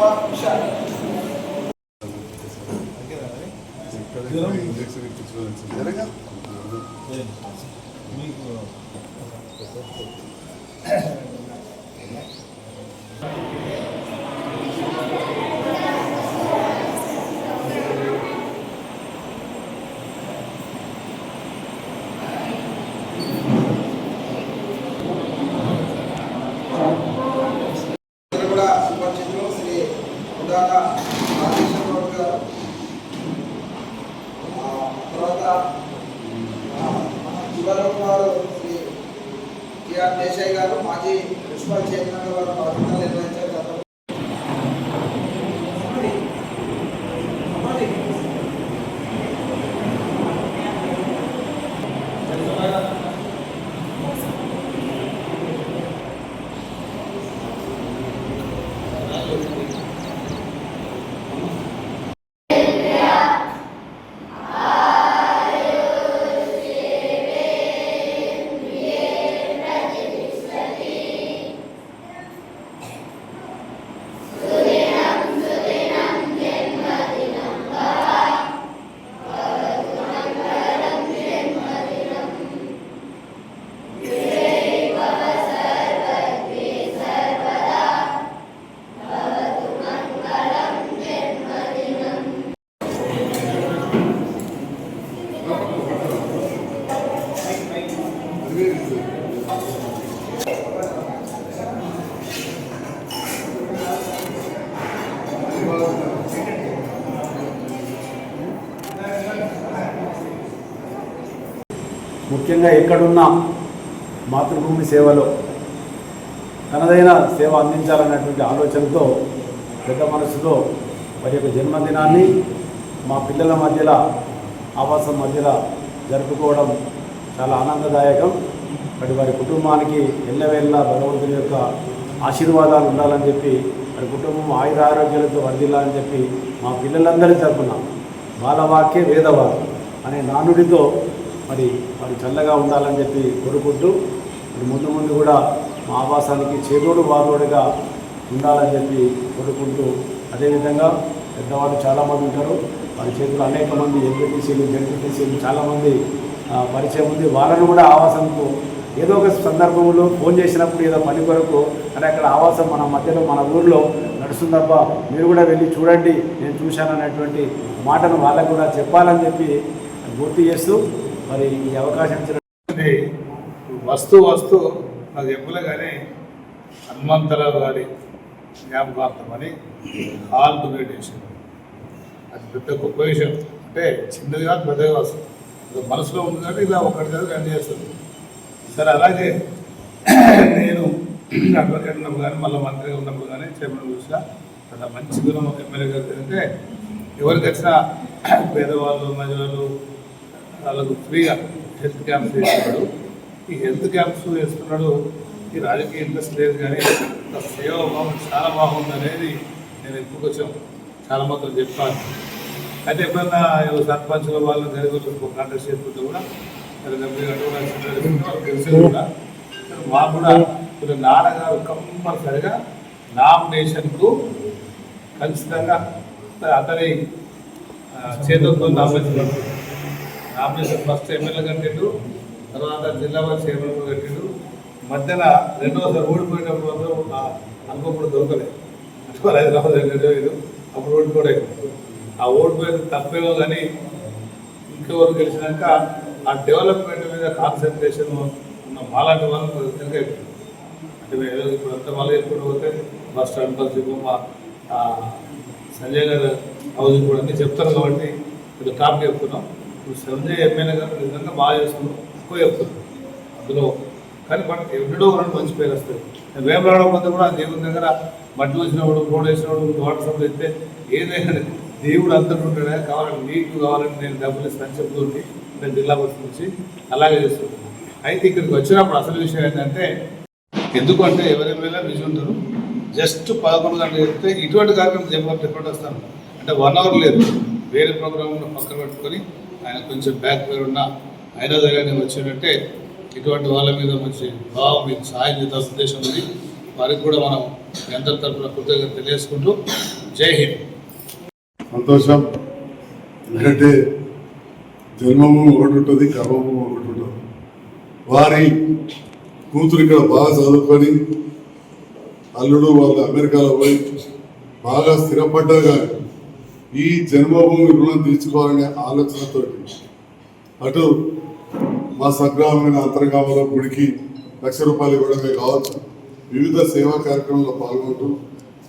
మీకు విశాల్ ఇంజక్షన్ ఇప్పించుకోవాలి జరగా ఇక్కడ కూడా సుపరిచితులు శ్రీ ఉదాన రాజేశ్వరరావు గారు ఆ, తర్వాత ఆ, మన చివరిలో వారు శ్రీ టిఆర్ దేశాయ్ గారు మాజీ మున్సిపల్ చైర్మన్ వారు బాధ్యతలు ముఖ్యంగా ఎక్కడున్నా మాతృభూమి సేవలో తనదైన సేవ అందించాలన్నటువంటి ఆలోచనతో పెద్ద మనసుతో వారి యొక్క జన్మదినాన్ని మా పిల్లల మధ్యలో ఆవాసం మధ్యలో జరుపుకోవడం చాలా ఆనందదాయకం. మరి వారి కుటుంబానికి ఎల్లవేళ్ళ భగవంతుని యొక్క ఆశీర్వాదాలు ఉండాలని చెప్పి వారి కుటుంబం ఆయుధ ఆరోగ్యాలతో వర్దిల్లాలని చెప్పి మా పిల్లలందరి తరపున బాలవాక్య వేదవాక్యం అనే నానుడితో మరి వారి చల్లగా ఉండాలని చెప్పి కోరుకుంటూ మరి ముందు ముందు కూడా మా ఆవాసానికి చేదోడు వాదోడుగా ఉండాలని చెప్పి కోరుకుంటూ అదేవిధంగా పెద్దవాళ్ళు చాలామంది ఉంటారు. వారి చేతులు అనేక మంది ఎంపీటీసీలు జెడ్పీటీసీలు చాలామంది పరిచయం ఉంది. వాళ్ళను కూడా ఆవాసంకు ఏదో ఒక సందర్భంలో ఫోన్ చేసినప్పుడు ఏదో పని కొరకు అంటే అక్కడ ఆవాసం మన మధ్యలో మన ఊర్లో నడుస్తుందబ్బా మీరు కూడా వెళ్ళి చూడండి నేను చూశాను అనేటువంటి మాటను వాళ్ళకు కూడా చెప్పాలని చెప్పి గుర్తు చేస్తూ మరి ఈ అవకాశం ఇచ్చిన వస్తూ వస్తూ నాకు చెప్పలే కానీ హనుమంతరావు గారి జ్ఞాపకార్థం అని హాల్ డొనేట్ అది పెద్ద గొప్ప విషయం. అంటే చిన్నది కాదు పెద్దది కాదు. మనసులో ఉంది కానీ ఇలా ఒకటి కాదు రెండు చేస్తుంది సరే అలాగే నేను అడ్వకేట్ ఉన్నప్పుడు కానీ మళ్ళీ మంత్రిగా ఉన్నప్పుడు కానీ చైర్మన్ చూసినా చాలా మంచి గుణం ఎమ్మెల్యే గారు అంటే ఎవరికి వచ్చినా పేదవాళ్ళు మహిళలు వాళ్ళకు ఫ్రీగా హెల్త్ క్యాంప్స్ వేస్తున్నాడు. ఈ హెల్త్ క్యాంప్స్ వేస్తున్నాడు. ఈ రాజకీయ ఇంట్రెస్ట్ లేదు కానీ సేవ భావం చాలా బాగుంది అనేది నేను ఎప్పుడు వచ్చాం చాలా మాత్రం చెప్పాను అయితే ఎప్పుడన్నా ఏదో సర్పంచ్ల వాళ్ళు గరిబులు కాంటాక్ట్ చేసుకుంటే కూడా మరి కూడా చిన్న కూడా మాకు కూడా ఇప్పుడు నాన్నగారు కంపల్సరిగా నామినేషన్కు ఖచ్చితంగా అతని చేతులతో నామినేషన్ నామినేషన్ ఫస్ట్ ఎమ్మెల్యే కట్టిండు తర్వాత జిల్లా వారి చైర్మన్ కూడా కట్టిండు. మధ్యన రెండోసారి ఓడిపోయినప్పుడు మాత్రం ఆ అనుకోకుండా దొరకలేదు అటు హైదరాబాద్ వెళ్ళలేదు ఇది అప్పుడు ఓడిపోయాడు ఆ ఓడిపోయేది తప్పేమో కానీ ఇంకెవరు గెలిచినాక ఆ డెవలప్మెంట్ మీద కాన్సన్ట్రేషన్ ఉన్న మాలాంటి వాళ్ళు వెనకైపోయింది అంటే మేము ఇప్పుడు అంత వాళ్ళు ఎప్పుడు పోతే బస్ స్టాండ్ బస్ మా సంజయ్ గారు హౌస్ కూడా అన్నీ చెప్తారు కాబట్టి ఇప్పుడు టాప్ చెప్తున్నాం ఇప్పుడు సంజయ్ ఎమ్మెల్యే గారు నిజంగా బాగా చేస్తున్నాం ఎక్కువ చెప్తున్నాం అందులో కానీ బట్ ఎన్నడో రెండు మంచి పేరు వస్తాయి. వేమరాడ పొంది కూడా దేవుని దగ్గర మట్టి వచ్చినప్పుడు రోడ్ వేసినప్పుడు వాటర్ సప్లై ఇస్తే ఏదైనా దేవుడు అంతటి ఉంటాడే? కావాలంటే నీకు కావాలంటే నేను డబ్బులు ఇస్తాను చెప్తుంది నేను జిల్లా పరిషత్ నుంచి అలాగే చేస్తున్నాను అయితే ఇక్కడికి వచ్చినప్పుడు అసలు విషయం ఏంటంటే ఎందుకంటే ఎవరెవరైనా బిజీ ఉంటారు? జస్ట్ పదకొండు గంటలు చెప్తే ఇటువంటి కార్యక్రమం చెప్పాలి చెప్పండి వస్తాను అంటే వన్ అవర్ లేదు. వేరే ప్రోగ్రామ్ పక్కన పెట్టుకొని ఆయన కొంచెం బ్యాక్ పేరు ఉన్న అయినా దగ్గర వచ్చినట్టే ఇటువంటి వాళ్ళ మీద మంచి భావం మీకు సహాయం చేద్దాం ఉద్దేశం ఉంది. వారికి కూడా మనం మీ అందరి తరఫున కృతజ్ఞత తెలియజేసుకుంటూ జై హింద్. సంతోషం. ఎందుకంటే జన్మము ఒకటి ఉంటుంది కర్మము ఒకటి ఉంటుంది. వారి కూతురు ఇక్కడ బాగా చదువుకొని అల్లుడు వాళ్ళు అమెరికాలో పోయి బాగా స్థిరపడ్డా కానీ ఈ జన్మభూమి రుణం తీర్చుకోవాలనే ఆలోచనతో అటు మా సంగ్రామైన అంతర్గామంలో గుడికి లక్ష రూపాయలు ఇవ్వడమే కావచ్చు వివిధ సేవా కార్యక్రమంలో పాల్గొంటూ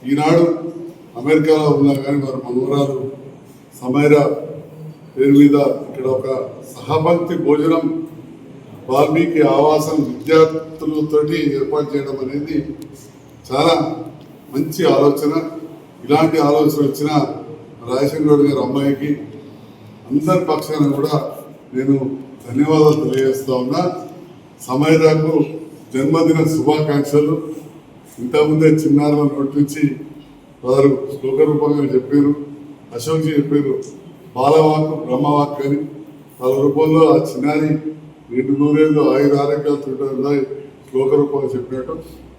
ఈనాడు అమెరికాలో ఉన్నా కానీ వారి మనవరాలు సమైరా పేరు మీద ఇక్కడ ఒక సహభక్తి భోజనం వాల్మీకి ఆవాసం విద్యార్థులతోటి ఏర్పాటు చేయడం అనేది చాలా మంచి ఆలోచన. ఇలాంటి ఆలోచన వచ్చినా రాజశేఖర్ గారి అమ్మాయికి అందరి పక్షాన కూడా నేను ధన్యవాదాలు తెలియజేస్తా ఉన్నా. సమయదాకు జన్మదిన శుభాకాంక్షలు. ఇంతకుముందే చిన్నారుల నోటి నుంచి వారు శ్లోక రూపంగా చెప్పారు. అశోక్జీ చెప్పారు బాలవాక్ బ్రహ్మవాక్ అని. వాళ్ళ రూపంలో ఆ చిన్నారి రెండు నూరేళ్ళు ఆయుర ఆరోగ్యాలు ఉన్నాయి శ్లోక రూపంగా చెప్పినట్టు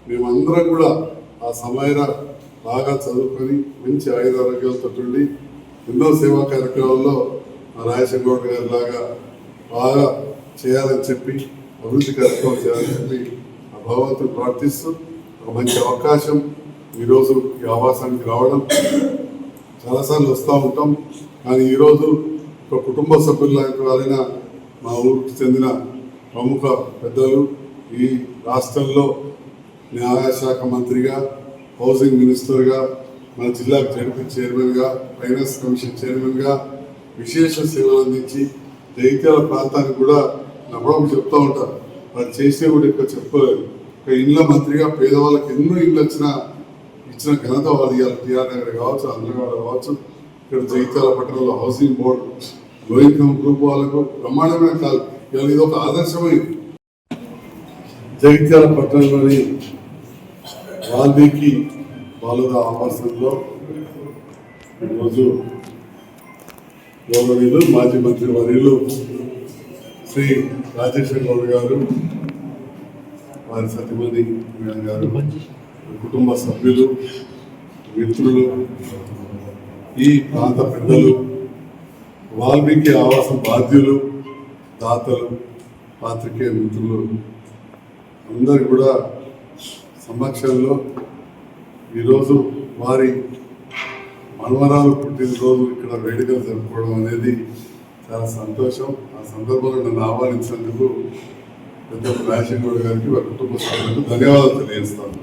మేమందరం కూడా ఆ సమయన బాగా చదువుకొని మంచి ఆయుధ ఆరోగ్యాలతో ఉండి ఎన్నో సేవా కార్యక్రమాల్లో మా రాజశేఖర్ గారి లాగా బాగా చేయాలని చెప్పి అభివృద్ధి కార్యక్రమం చేయాలని చెప్పి ఆ భగవంతుడు ప్రార్థిస్తూ ఒక మంచి అవకాశం ఈరోజు ఈ ఆవాసానికి రావడం. చాలాసార్లు వస్తూ ఉంటాం కానీ ఈరోజు ఒక కుటుంబ సభ్యుల లాంటి వారైన మా ఊరికి చెందిన ప్రముఖ పెద్దలు ఈ రాష్ట్రంలో న్యాయశాఖ మంత్రిగా హౌసింగ్ మినిస్టర్గా మన జిల్లా జడ్పీ చైర్మన్గా ఫైనాన్స్ కమిషన్ చైర్మన్గా విశేష సేవలు అందించి జైత్యాల ప్రాంతానికి కూడా నమ్మడం చెప్తూ ఉంటారు. వారు చేసే కూడా ఎక్కువ చెప్పలేదు ఒక ఇళ్ళ మంత్రిగా పేదవాళ్ళకి ఎన్నో ఇళ్ళు వచ్చిన ఇచ్చిన ఘనత వారు ఇవాళ టీఆర్ నగర్ కావచ్చు అందరగాడ కావచ్చు ఇక్కడ జైత్యాల పట్టణంలో హౌసింగ్ బోర్డు లో ఇన్కమ్ గ్రూప్ వాళ్ళకు బ్రహ్మాండమైన కాదు ఇవాళ ఇది ఒక ఆదర్శమైంది. జగిత్యాల పట్టణంలోని వాల్మీకి బాలుర ఆవాసంలో ఈరోజు గౌరవీయులు మాజీ మంత్రి వర్యులు శ్రీ రాజేశ్వర గౌడ్ గారు వారి సతీమణి గారు కుటుంబ సభ్యులు మిత్రులు ఈ ప్రాంత పెద్దలు వాల్మీకి ఆవాసం బాధ్యులు దాతలు పాత్రికేయ మిత్రులు అందరు కూడా సమక్షంలో ఈరోజు వారి మన్మరాలు పుట్టినరోజు ఇక్కడ వేడుకలు జరుపుకోవడం అనేది చాలా సంతోషం. ఆ సందర్భంలో నన్ను ఆహ్వానించినందుకు పెద్ద రాజశేఖర్ గారికి వారి కుటుంబ సభ్యులకు ధన్యవాదాలు తెలియజేస్తాను.